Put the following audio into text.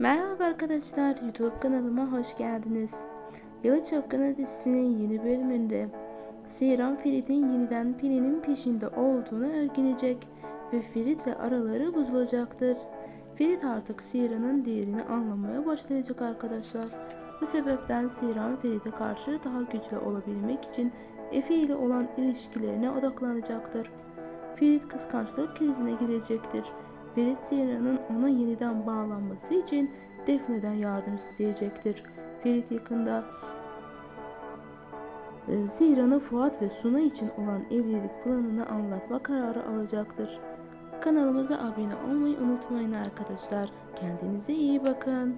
Merhaba arkadaşlar, YouTube kanalıma hoş geldiniz. Yalı Çapkını dizisinin yeni bölümünde Seyran Ferit'in yeniden Pelin'in peşinde olduğunu öğrenecek ve Ferit'le araları bozulacaktır. Ferit artık Seyran'ın değerini anlamaya başlayacak arkadaşlar. Bu sebepten Seyran Ferit'e karşı daha güçlü olabilmek için Efe ile olan ilişkilerine odaklanacaktır. Ferit kıskançlık krizine girecektir. Ferit Zehra'nın ona yeniden bağlanması için Defne'den yardım isteyecektir. Ferit yakında e, Zehra'nı Fuat ve Suna için olan evlilik planını anlatma kararı alacaktır. Kanalımıza abone olmayı unutmayın arkadaşlar. Kendinize iyi bakın.